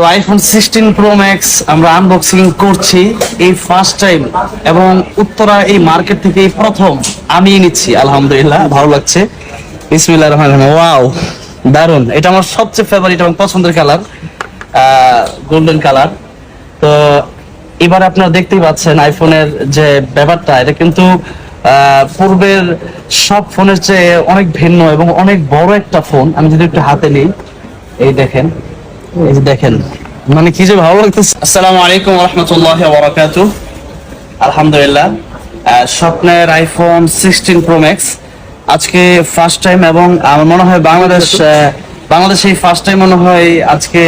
তো iPhone sixteen pro max আমরা unboxing করছি এই ফার্স্ট টাইম এবং উত্তরা এই মার্কেট থেকে প্রথম আমি নিচ্ছি, আলহামদুলিল্লাহ, ভালো লাগছে। বিসমিল্লাহ রহমান রহিম। ওয়াও দারুণ এটা আমার সবচেয়ে ফেভারিট এবং পছন্দের কালার গোল্ডেন কালার তো এবার আপনারা দেখতেই পাচ্ছেন আইফোনের যে ব্যাপারটা, এটা কিন্তু পূর্বের সব ফোনের চেয়ে অনেক ভিন্ন এবং অনেক বড় একটা ফোন আমি যদি একটু হাতে নিই, এই দেখেন। দেখেন মানে কি যে ভালো লাগতেছে। আসসালামু আলাইকুম আলহামদুলিল্লাহ। স্বপ্নের আইফোন সিক্সটিন প্রো ম্যাক্স আজকে ফার্স্ট টাইম এবং আমার মনে হয় বাংলাদেশ বাংলাদেশে ফার্স্ট টাইম মনে হয় আজকে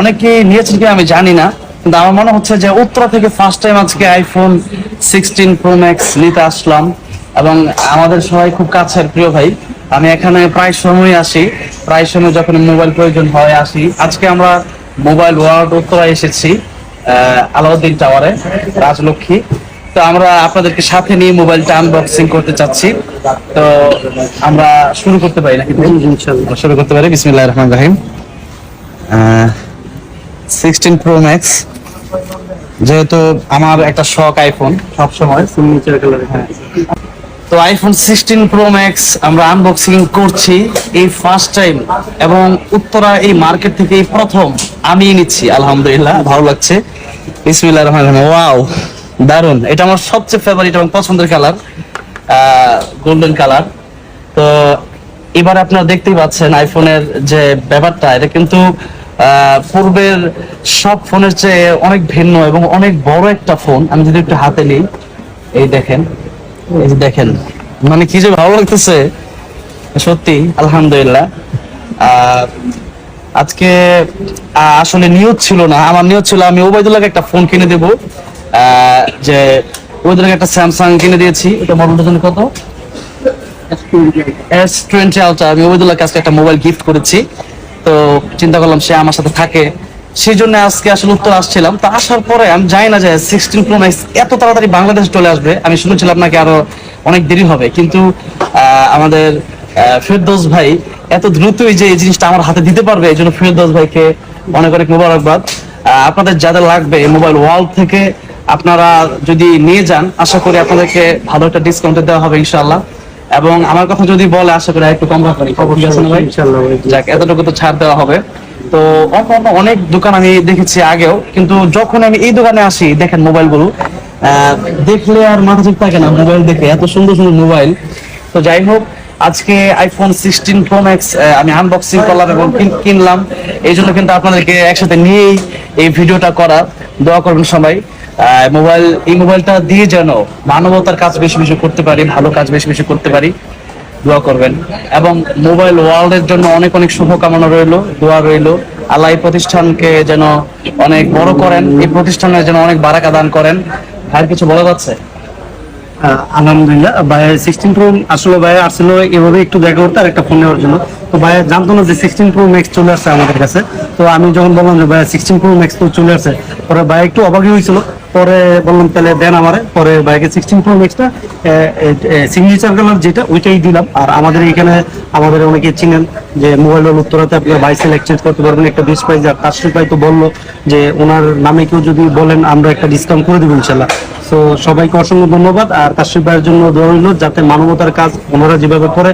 অনেকেই নিয়েছেন কি আমি জানি না, কিন্তু আমার মনে হচ্ছে যে উত্তরা থেকে ফার্স্ট টাইম আজকে আইফোন সিক্সটিন প্রো ম্যাক্স নিতে আসলাম। এবং আমাদের সবাই খুব কাছের প্রিয় ভাই। আমি এখানে প্রায় সময় আসি। প্রায় সময় যখন মোবাইল প্রয়োজন হয় আসি। আজকে আমরা মোবাইল ওয়ার্ল্ড উত্তরা এসেছি আলাউদ্দিন টাওয়ারে রাজলক্ষ্মী। তো আমরা আপনাদেরকে সাথে নিয়ে মোবাইলটা আনবক্সিং করতে চাচ্ছি। তো আমরা শুরু করতে পারি নাকি শুরু করতে পারি। বিসমিল্লাহির রহমানির রহিম। সিক্সটিন প্রো ম্যাক্স যেহেতু আমার একটা শখ আইফোন সব সময় সিগনেচার কালার হ্যাঁ। তো আইফোন সিক্সটিন প্রো ম্যাক্স আমরা আনবক্সিং করছি এই ফার্স্ট টাইম এবং উত্তরা এই মার্কেট থেকে এই প্রথম আমি নিচ্ছি, আলহামদুলিল্লাহ, ভালো লাগছে। বিসমিল্লাহ রহমান ওয়াও দারুণ এটা আমার সবচেয়ে ফেভারিট এবং পছন্দের কালার গোল্ডেন কালার তো এবার আপনারা দেখতেই পাচ্ছেন আইফোনের যে ব্যাপারটা, এটা কিন্তু পূর্বের সব ফোনের চেয়ে অনেক ভিন্ন এবং অনেক বড় একটা ফোন আমি যদি একটু হাতে নিই, এই দেখেন। দেখেন মানে কি যে ভালো লাগতেছে। সত্যি আলহামদুলিল্লাহ। আহ, আজকে আসলে নিয়ত ছিল না। আমার নিয়ত ছিল আমি ওবায়দুল্লাহকে একটা ফোন কিনে দেবো। যে ওবায়দুল্লাহকে একটা স্যামসাং কিনে দিয়েছি। এটা মডেলটা জন্য কত? এস টোয়েন্টি আলট্রা আমি ওবায়দুল্লাহকে আজকে একটা মোবাইল গিফট করেছি। তো চিন্তা করলাম সে আমার সাথে থাকে। সেই জন্য আজকে আসলে উত্তর আসছিলাম। তো আসার পরে আমি জানি না যে সিক্সটিন প্রো ম্যাক্স এত তাড়াতাড়ি বাংলাদেশ চলে আসবে। আমি শুনেছিলাম নাকি আরও অনেক দেরি হবে। কিন্তু আমাদের ফেরদৌস ভাই এত দ্রুতই যে এই জিনিসটা আমার হাতে দিতে পারবে এই জন্য ফেরদৌস ভাইকে অনেক অনেক মোবারকবাদ। আপনাদের যাদের লাগবে এই মোবাইল ওয়ার্ল্ড থেকে আপনারা যদি নিয়ে যান আশা করি আপনাদেরকে ভালো একটা ডিসকাউন্টে দেওয়া হবে ইনশাআল্লাহ। এবং আমার কথা যদি বলে আশা করি একটু কম রাখবেন। যাক এতটুকু তো ছাড় দেওয়া হবে। তো অন্য অনেক দোকান আমি দেখেছি আগেও কিন্তু যখন আমি এই দোকানে আসি দেখেন মোবাইলগুলো আহ, দেখলে আর মাথা ঠিক থাকে না মোবাইল দেখে এত সুন্দর সুন্দর মোবাইল। তো যাই হোক আজকে আইফোন সিক্সটিন প্রো ম্যাক্স আমি আনবক্সিং করলাম এবং কিনলাম। এই জন্য কিন্তু আপনাদেরকে একসাথে নিয়েই এই ভিডিওটা করা। দোয়া করবেন সবাই। মোবাইল এই মোবাইলটা দিয়ে যেন মানবতার কাজ বেশি বেশি করতে পারি ভালো কাজ বেশি বেশি করতে পারি। দোয়া করবেন। এবং মোবাইল ওয়ার্ল্ডের জন্য অনেক অনেক শুভকামনা রইল, দোয়া রইল। আল্লাহ প্রতিষ্ঠানকে যেন অনেক বড় করেন, এই প্রতিষ্ঠানের যেন অনেক বারাকা দান করেন। আর কিছু বলা যাচ্ছে আলহামদুলিল্লাহ। ভাই সিক্সটিন প্রো আসলে, ভাই আসছিল এভাবে একটু দেখা করতে আর একটা ফোন নেওয়ার জন্য। তো ভাই, জানতো না যে সিক্সটিন প্রো ম্যাক্স চলে আসছে আমাদের কাছে। তো আমি যখন বললাম যে, ভাই সিক্সটিন প্রো ম্যাক্স তো চলে আসছে, পরে ভাই একটু অবাকই হয়েছিল। পরে বললাম তাহলে দেন আমার, পরে বাইকে সিক্সটিন প্রো ম্যাক্সটা সিগনেচার কালার যেটা, ওইটাই দিলাম। আর আমাদের এখানে, আমাদের অনেকে চিনেন যে মোবাইল উত্তরাতে আপনার বাইসেল এক্সচেঞ্জ করতে পারবেন, একটা বেশ প্রাইস আর কাশ্মীর ভাই তো বলল যে, ওনার নামে কেউ যদি বলেন, আমরা একটা ডিসকাউন্ট করে দেবো ইনশাল্লাহ। তো সবাইকে অসংখ্য ধন্যবাদ। আর কাশ্মীর ভাইয়ের জন্য রইল যাতে মানবতার কাজ ওনারা যেভাবে করে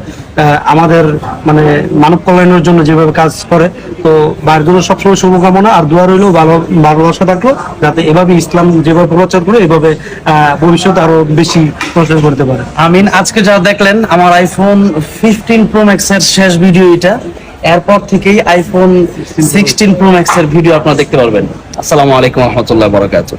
আমাদের মানে মানব কল্যাণের জন্য যেভাবে কাজ করে। তো ভাইয়ের জন্য সবসময় শুভকামনা আর দোয়া রইল ভালো ভালোবাসা থাকল যাতে এভাবে ইসলাম যেভাবে প্রচার করে এভাবে আহ, ভবিষ্যতে আরও বেশি প্রচার করতে পারে। আমিন আজকে যা দেখলেন আমার আইফোন ফিফটিন প্রো ম্যাক্স এর শেষ ভিডিও এটা। এরপর থেকেই আইফোন সিক্সটিন প্রো ম্যাক্স এর ভিডিও আপনারা দেখতে পারবেন। আসসালামু আলাইকুম রহমতুল্লাহ বরাকাতুহ।